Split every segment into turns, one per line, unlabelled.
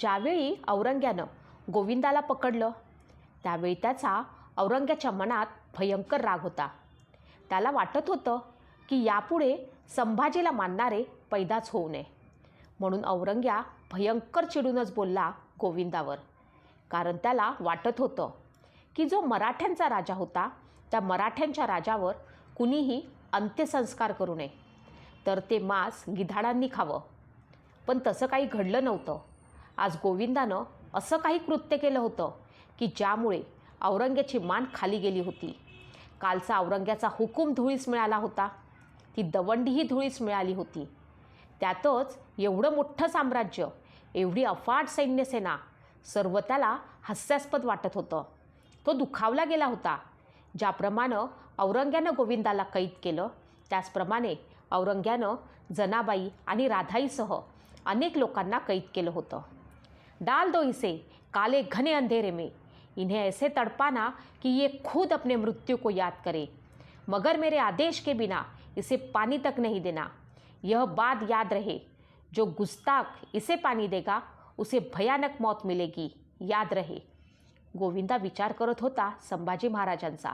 ज्यावेळी औरंग्यानं गोविंदाला पकडलं त्यावेळी त्याचा औरंग्याच्या मनात भयंकर राग होता. त्याला वाटत होतं की यापुढे संभाजीला मानणारे पैदाच होऊ नये. म्हणून औरंग्या भयंकर चिडूनच बोलला गोविंदावर. कारण त्याला वाटत होतं की जो मराठ्यांचा राजा होता त्या मराठ्यांच्या राजावर कुणीही अंत्यसंस्कार करू नये. तर ते मांस गिधाडांनी खावं. पण तसं काही घडलं नव्हतं. आज गोविंदानं असं काही कृत्य केलं होतं की ज्यामुळे औरंग्याची मान खाली गेली होती. कालचा औरंग्याचा हुकूम धुळीस मिळाला होता. ती दवंडीही धुळीस मिळाली होती. त्यातच एवढं मोठं साम्राज्य एवढी अफाट सैन्यसेना सर्व त्याला हास्यास्पद वाटत होतं. तो दुखावला गेला होता. ज्याप्रमाणे औरंग्यानं गोविंदाला कैद केलं त्याचप्रमाणे औरंग्यानं जनाबाई आणि राधाईसह अनेक लोकांना कैद केलं होतं. डाल दो इसे, काले घने अंधेरे में। इन्हें ऐसे तड़पाना कि ये खुद अपने मृत्यु को याद करे। मगर मेरे आदेश के बिना इसे पानी तक नहीं देना। यह बात याद रहे। जो गुस्ताख इसे पानी देगा, उसे भयानक मौत मिलेगी। याद रहे। गोविंदा विचार करत होता संभाजी महाराजांचा।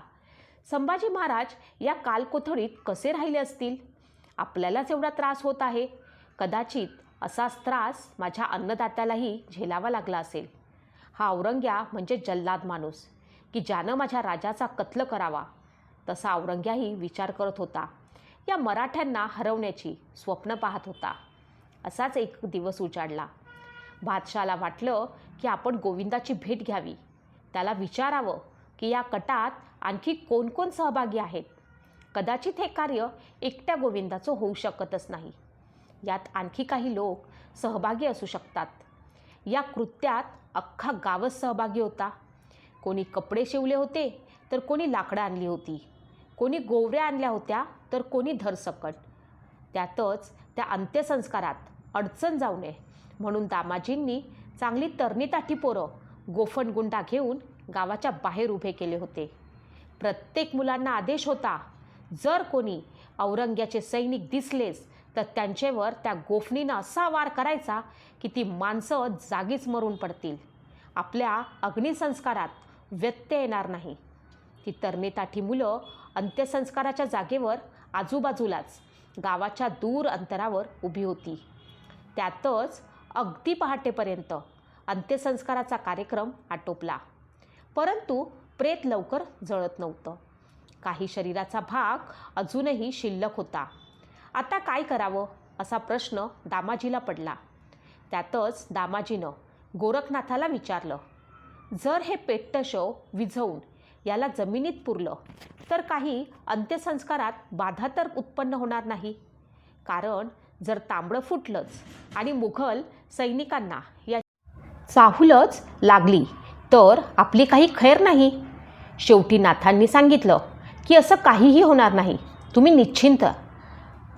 संभाजी महाराज या कालकोथळीत कसे राहिले असतील? आपल्यालाच एवढा त्रास होत आहे. कदाचित असाच त्रास माझ्या अन्नदात्यालाही झेलावा लागला असेल. हा औरंग्या म्हणजे जल्लाद माणूस की ज्यानं माझ्या राजाचा कत्ल करावा तसा औरंग्याही विचार करत होता. या मराठ्यांना हरवण्याची स्वप्न पाहत होता. असाच एक दिवस उजाडला. बादशाला वाटलं की आपण गोविंदाची भेट घ्यावी. त्याला विचारावं की या कटात आणखी कोण कोण सहभागी आहेत? कदाचित हे कार्य एकट्या गोविंदाचं होऊ शकतच नाही. यात आणखी काही लोक सहभागी असू शकतात. या कृत्यात अख्खा गावच सहभागी होता. कोणी कपडे शिवले होते तर कोणी लाकडं आणली होती. कोणी गोवऱ्या आणल्या होत्या तर कोणी धरसकट. त्यातच त्या अंत्यसंस्कारात अडचण जाऊ नये म्हणून दामाजींनी चांगली तरणीताठी पोरं गोफणगुंडा घेऊन गावाच्या बाहेर उभे केले होते. प्रत्येक मुलांना आदेश होता जर कोणी औरंग्याचे सैनिक दिसलेच तर त्यांच्यावर त्या गोफणीनं असा वार करायचा की ती माणसं जागीच मरून पडतील. आपल्या अग्निसंस्कारात व्यत्यय येणार नाही. ती तरणीताठी मुलं अंत्यसंस्काराच्या जागेवर आजूबाजूलाच गावाच्या दूर अंतरावर उभी होती. त्यातच अगदी पहाटेपर्यंत अंत्यसंस्काराचा कार्यक्रम आटोपला. परंतु प्रेत लवकर जळत नव्हतं. काही शरीराचा भाग अजूनही शिल्लक होता. आता काय करावं असा प्रश्न दामाजीला पडला. त्यातच दामाजीनं गोरखनाथाला विचारलं जर हे पेट्टशव विझवून याला जमिनीत पुरलं तर काही अंत्यसंस्कारात बाधा तर उत्पन्न होणार नाही? कारण जर तांबडं फुटलंच आणि मुघल सैनिकांना या चाहूलच लागली तर आपली काही खैर नाही? शेवटी नाथांनी सांगितलं की असं काहीही होणार नाही. तुम्ही निश्चिंत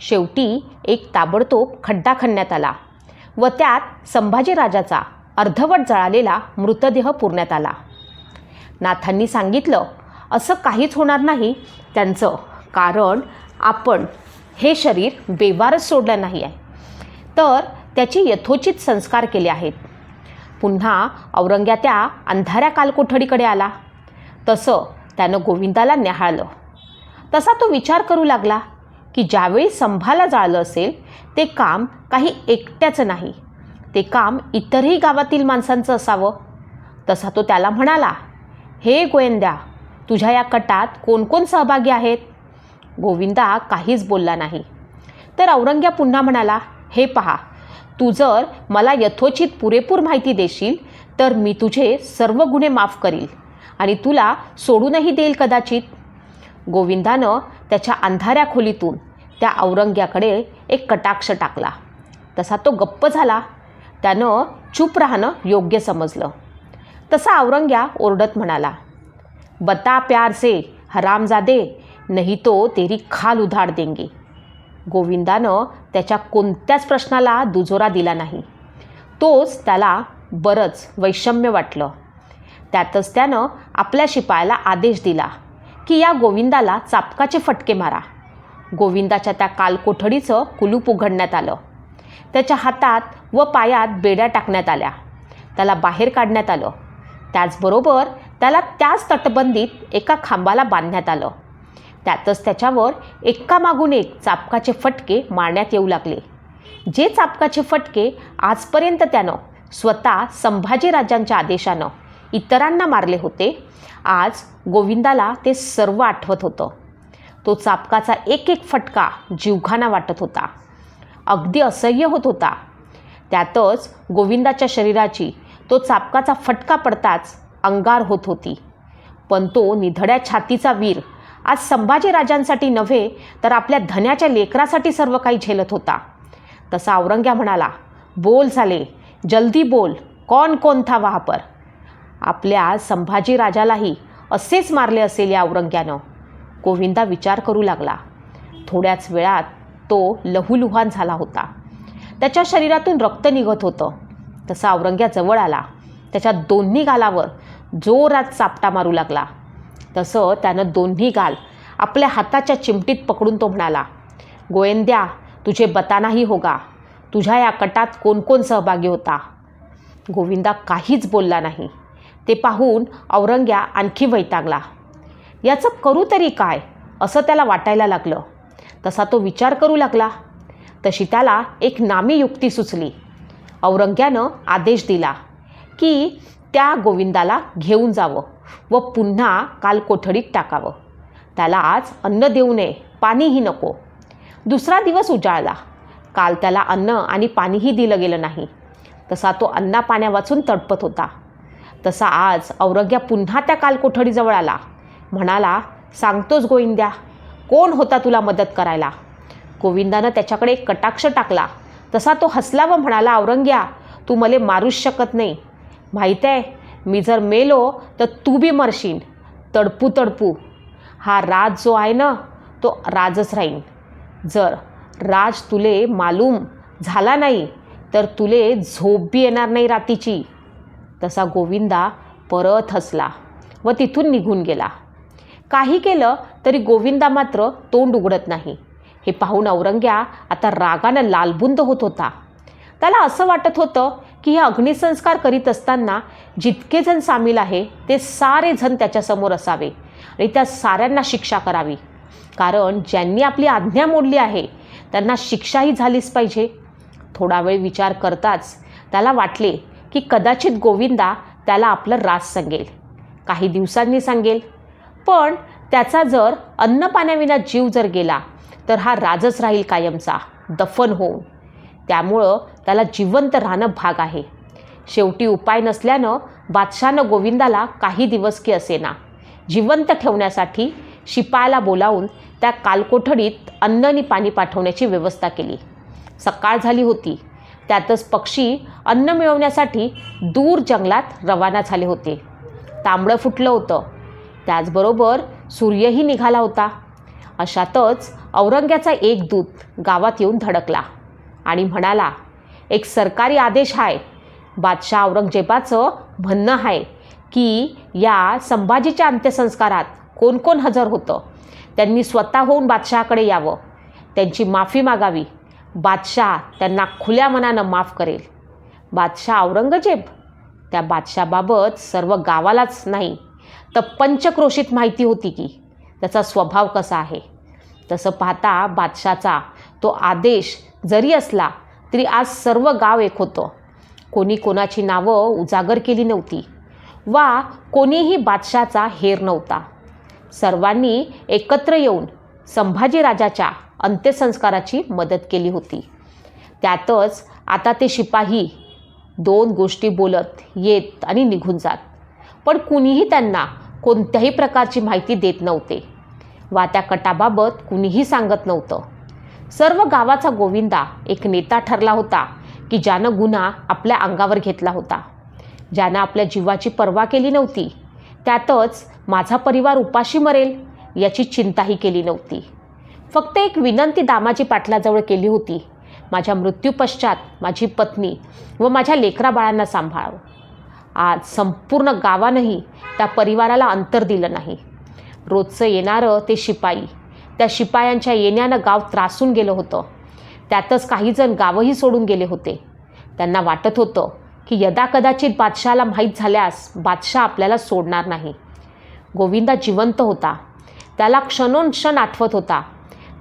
शेवटी एक ताबडतोब खड्डा खणण्यात आला व त्यात संभाजीराजाचा अर्धवट जळालेला मृतदेह पुरण्यात आला. नाथांनी सांगितलं असं काहीच होणार नाही. त्यांचं कारण आपण हे शरीर बेवारच सोडलं नाही आहे. तर त्याचे यथोचित संस्कार केले आहेत. पुन्हा औरंग्या त्या अंधाऱ्या कालकोठडीकडे आला. तसं त्यानं गोविंदाला न्याहाळलं. तसा तो विचार करू लागला. की ज्यावेळी संभाला जाळलं असेल ते काम काही एकट्याचं नाही. ते काम इतरही गावातील माणसांचं असावं. तसा तो त्याला म्हणाला हे गोविंद्या तुझ्या या कटात कोण कोण सहभागी आहेत? गोविंदा काहीच बोलला नाही. तर औरंग्या पुन्हा म्हणाला हे पहा तू जर मला यथोचित पुरेपूर माहिती देशील तर मी तुझे सर्व गुन्हे माफ करील आणि तुला सोडूनही देईल कदाचित. गोविंदानं त्याच्या अंधाऱ्या खोलीतून त्या औरंग्याकडे एक कटाक्ष टाकला. तसा तो गप्प झाला. त्यानं चूप राहणं योग्य समजलं. तसा औरंग्या ओरडत म्हणाला बता प्यार से हरामजादे नाही तो तेरी खाल उधाड देंगे. गोविंदानं त्याच्या कोणत्याच प्रश्नाला दुजोरा दिला नाही. तोच त्याला बरंच वैषम्य वाटलं. त्यातच त्यानं आपल्या शिपायाला आदेश दिला. की या गोविंदाला चापकाचे फटके मारा. गोविंदाच्या त्या कालकोठडीचं कुलूप उघडण्यात आलं. त्याच्या हातात व पायात बेड्या टाकण्यात आल्या. त्याला बाहेर काढण्यात आलं. त्याचबरोबर त्याला त्याच तटबंदीत एका खांबाला बांधण्यात आलं. त्यातच त्याच्यावर एकामागून एक चापकाचे फटके मारण्यात येऊ लागले. जे चापकाचे फटके आजपर्यंत त्यानं स्वतः संभाजीराजांच्या आदेशानं इतरांना मारले होते आज गोविंदाला ते सर्व आठवत होतं. तो चापकाचा एक एक फटका जीवघाना वाटत होता. अगदी असह्य होत होता. त्यातच गोविंदाच्या शरीराची तो चापकाचा फटका पडताच अंगार होत होती. पण तो निधड्या छातीचा वीर आज संभाजीराजांसाठी नव्हे तर आपल्या धन्याच्या लेकरासाठी सर्व काही झेलत होता. तसा औरंग्या म्हणाला बोल झाले जल्दी बोल कौन कोण था वहाँ पर आपल्या संभाजीराजालाही असेच मारले असेल या औरंग्यानं. गोविंदा विचार करू लागला. थोड्याच वेळात तो लहूलुहान झाला होता. त्याच्या शरीरातून रक्त निघत होतं. तसा औरंग्या जवळ आला. त्याच्या दोन्ही गालावर जोरात चापटा मारू लागला. तसं त्यानं दोन्ही गाल आपल्या हाताच्या चिमटीत पकडून तो म्हणाला गोविंद्या तुझे बतानाही होगा. तुझ्या या कटात कोण कोण सहभागी होता? गोविंदा काहीच बोलला नाही. ते पाहून औरंग्या आणखी वैतागला. याचं करू तरी काय? असं त्याला वाटायला लागलं. तसा तो विचार करू लागला. तशी त्याला एक नामी युक्ती सुचली. औरंग्यानं आदेश दिला की त्या गोविंदाला घेऊन जावं व पुन्हा काल कोठडीत टाकावं. त्याला आज अन्न देऊ नये पाणीही नको. दुसरा दिवस उजाळला. काल त्याला अन्न आणि पाणीही दिलं गेलं नाही. तसा तो अन्ना पाण्या वाचून तडपत होता. तसा आज औरंग्या पुन्हा त्या कालकोठडीजवळ आला. म्हणाला सांगतोच गोविंद्या कोण होता तुला मदत करायला? गोविंदानं त्याच्याकडे एक कटाक्ष टाकला. तसा तो हसला व म्हणाला औरंग्या तू मले मारूच शकत नाही. माहीत आहे मी जर मेलो तर तू बी मरशील. तडपू तडपू. हा राज जो आहे ना तो राजच राहीन. जर राज तुले मालूम झाला नाही तर तुले झोप बी येणार नाही रातीची. तसा गोविंदा परत हसला व तिथून निघून गेला. काही केलं तरी गोविंदा मात्र तोंड उघडत नाही. हे पाहून औरंग्या आता रागानं लालबुंद होत होता. त्याला असं वाटत होतं की हे अग्निसंस्कार करीत असताना जितके जण सामील आहे ते सारे जण त्याच्यासमोर असावे आणि त्या साऱ्यांना शिक्षा करावी. कारण ज्यांनी आपली आज्ञा मोडली आहे त्यांना शिक्षाही झालीच पाहिजे. थोडा वेळ विचार करताच त्याला वाटले की कदाचित गोविंदा त्याला आपलं रास सांगेल. काही दिवसांनी सांगेल. पण त्याचा जर अन्नपाण्याविना जीव जर गेला तर हा राजच राहील कायमचा दफन होऊन. त्यामुळं त्याला जिवंत राहणं भाग आहे. शेवटी उपाय नसल्यानं बादशानं गोविंदाला काही दिवस की असेना. जिवंत ठेवण्यासाठी शिपायाला बोलावून त्या कालकोठडीत अन्न आणि पाणी पाठवण्याची व्यवस्था केली. सकाळ झाली होती. त्यातच पक्षी अन्न मिळवण्यासाठी दूर जंगलात रवाना झाले होते. तांबडं फुटलं होतं. त्याचबरोबर सूर्यही निघाला होता. अशातच औरंग्याचा एक दूत गावात येऊन धडकला आणि म्हणाला एक सरकारी आदेश आहे. बादशाह औरंगजेबाचं म्हणणं आहे की या संभाजीच्या अंत्यसंस्कारात कोण कोण हजर होतं? त्यांनी स्वतः होऊन बादशहाकडे यावं. त्यांची माफी मागावी. बादशाह त्यांना खुल्या मनानं माफ करेल. बादशाह औरंगजेब? त्या बादशाबाबत सर्व गावालाच नाही तर पंचक्रोशीत माहिती होती की त्याचा स्वभाव कसा आहे. तसं पाहता बादशाचा तो आदेश जरी असला तरी आज सर्व गाव एक होतं. कोणी कोणाची नावं उजागर केली नव्हती वा कोणीही बादशाचा हेर नव्हता. सर्वांनी एकत्र येऊन संभाजीराजाच्या अंत्यसंस्काराची मदत केली होती. त्यातच आता ते शिपाही दोन गोष्टी बोलत येत आणि निघून जात. पण कुणीही त्यांना कोणत्याही प्रकारची माहिती देत नव्हते. वा त्या कटाबाबत कुणीही सांगत नव्हतं. सर्व गावाचा गोविंदा एक नेता ठरला होता की ज्यानं गुन्हा आपल्या अंगावर घेतला होता. ज्यानं आपल्या जीवाची पर्वा केली नव्हती त्यातच माझा परिवार उपाशी मरेल याची चिंताही केली नव्हती. फक्त एक विनंती दामाजी पाटलाजवळ केली होती. माझ्या मृत्यूपश्चात माझी पत्नी व माझ्या लेकरा बाळांना सांभाळावं. आज संपूर्ण गावानंही त्या परिवाराला अंतर दिलं नाही. रोजचं येणारं ते शिपाई. त्या शिपायांच्या येण्यानं गाव त्रासून गेलं होतं. त्यातच काही जण गावही सोडून गेले होते. त्यांना वाटत होतं की यदाकदाचित बादशहाला माहीत झाल्यास बादशाह आपल्याला सोडणार नाही. गोविंदा जिवंत होता. त्याला क्षणोक्षण आठवत होता.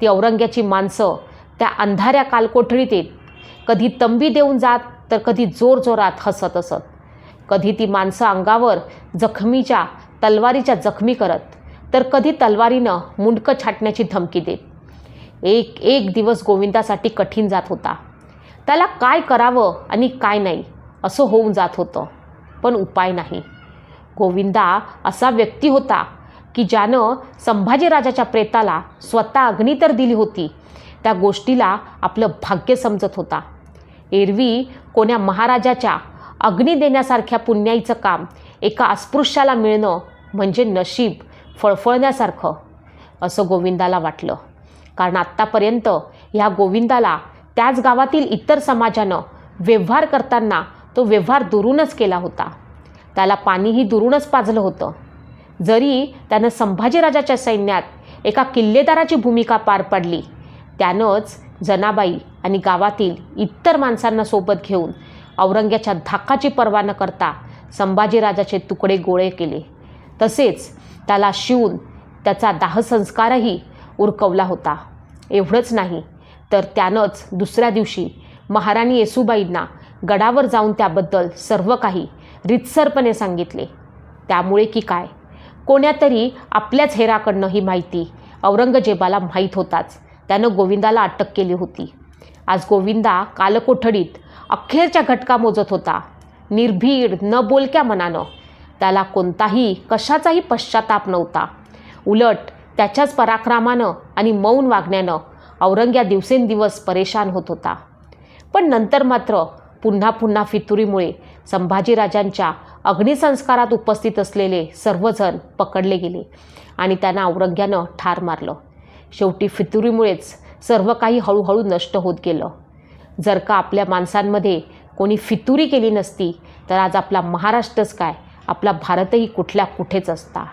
ती औरंग्याची माणसं त्या अंधाऱ्या कालकोठडीत येत कधी तंबी देऊन जात तर कधी जोरजोरात हसत असत. कधी ती माणसं अंगावर जखमीच्या तलवारीच्या जखमी करत तर कधी तलवारीनं मुंडकं छाटण्याची धमकी देत. एक एक दिवस गोविंदासाठी कठीण जात होता. त्याला काय करावं आणि काय नाही असं होऊन जात होतं. पण उपाय नाही. गोविंदा असा व्यक्ती होता की ज्यानं संभाजीराजाच्या प्रेताला स्वतः अग्नी तर दिली होती त्या गोष्टीला आपलं भाग्य समजत होता. एरवी कोण्या महाराजाच्या अग्नी देण्यासारख्या पुण्याईचं काम एका अस्पृश्याला मिळणं म्हणजे नशीब फळफळण्यासारखं असं गोविंदाला वाटलं. कारण आत्तापर्यंत ह्या गोविंदाला त्याच गावातील इतर समाजानं व्यवहार करताना तो व्यवहार दुरूनच केला होता. त्याला पाणीही दुरूनच पाजलं होतं. जरी त्यानं संभाजीराजाच्या सैन्यात एका किल्लेदाराची भूमिका पार पाडली त्यानंच जनाबाई आणि गावातील इतर माणसांना सोबत घेऊन औरंग्याच्या धाकाची पर्वा न करता संभाजीराजाचे तुकडे गोळे केले. तसेच त्याला शिवून त्याचा दाहसंस्कारही उरकवला होता. एवढंच नाही तर त्यानंच दुसऱ्या दिवशी महाराणी येसूबाईंना गडावर जाऊन त्याबद्दल सर्व काही रितसरपणे सांगितले. त्यामुळे की काय? कोण्यातरी आपल्याच हेराकडनं ही माहिती औरंगजेबाला माहीत होताच. त्यानं गोविंदाला अटक केली होती. आज गोविंदा कालकोठडीत अखेरच्या घटका मोजत होता. निर्भीड न बोलक्या मनानं. त्याला कोणताही कशाचाही पश्चाताप नव्हता. उलट त्याच्याच पराक्रमानं आणि मौन वागण्यानं औरंग्या दिवसेंदिवस परेशान होत होता. पण नंतर मात्र पुन्हा पुन्हा फितुरीमुळे संभाजीराजांच्या अग्निसंस्कारात उपस्थित असलेले सर्वजण पकडले गेले आणि त्यांना औरंग्यानं ठार मारलं. शेवटी फितुरीमुळेच सर्व काही हळूहळू नष्ट होत गेलं. जर का आपल्या माणसांमध्ये कोणी फितुरी केली नसती तर आज आपला महाराष्ट्रच काय? आपला भारतही कुठल्या कुठेच असता.